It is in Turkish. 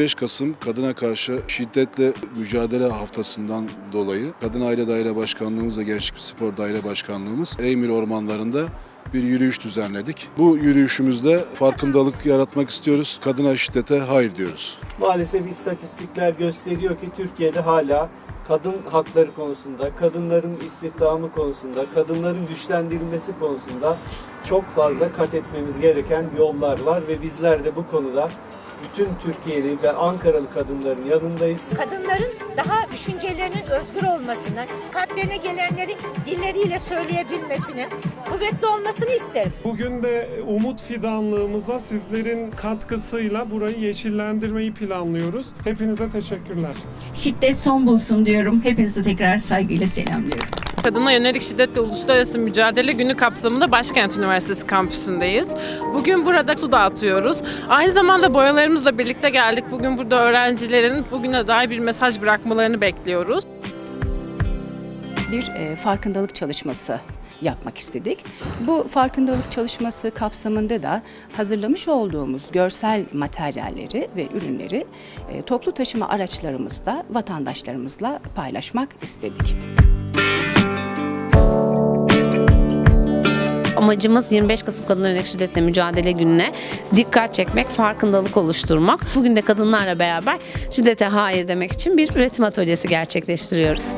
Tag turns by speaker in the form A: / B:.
A: 25 Kasım Kadına Karşı Şiddetle Mücadele Haftası'ndan dolayı Kadın Aile Daire Başkanlığımız ve Gençlik Spor Daire Başkanlığımız Eymir Ormanları'nda bir yürüyüş düzenledik. Bu yürüyüşümüzde farkındalık yaratmak istiyoruz. Kadına şiddete hayır diyoruz.
B: Maalesef istatistikler gösteriyor ki Türkiye'de hala kadın hakları konusunda, kadınların istihdamı konusunda, kadınların güçlendirilmesi konusunda çok fazla kat etmemiz gereken yollar var ve bizler de bu konuda bütün Türkiye'li ve Ankaralı kadınların yanındayız.
C: kadınların daha düşüncelerinin özgür olmasını, kalplerine gelenleri dilleriyle söyleyebilmesini, kuvvetli olmasını isterim.
D: Bugün de umut fidanlığımıza sizlerin katkısıyla burayı yeşillendirmeyi planlıyoruz. Hepinize teşekkürler.
E: Şiddet son bulsun diyorum. Hepinizi tekrar saygıyla selamlıyorum.
F: Kadına yönelik şiddetle uluslararası mücadele günü kapsamında Başkent Üniversitesi kampüsündeyiz. Bugün burada su dağıtıyoruz. Aynı zamanda boyalarımızla birlikte geldik. Bugün burada öğrencilerin bugüne dair bir mesaj bırakmalarını bekliyoruz.
G: bir e, farkındalık çalışması yapmak istedik. Bu farkındalık çalışması kapsamında da hazırlamış olduğumuz görsel materyalleri ve ürünleri e, toplu taşıma araçlarımızda vatandaşlarımızla paylaşmak istedik.
H: Amacımız 25 Kasım Kadına Yönelik Şiddetle Mücadele Günü'ne dikkat çekmek, farkındalık oluşturmak. Bugün de kadınlarla beraber şiddete hayır demek için bir üretim atölyesi gerçekleştiriyoruz.